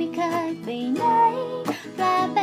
ไม่เคยไปไหนแปล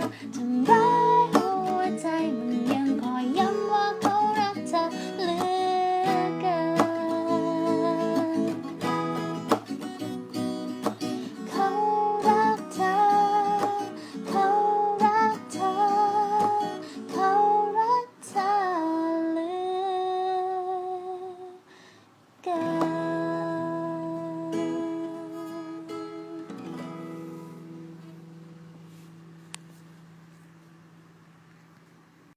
to, to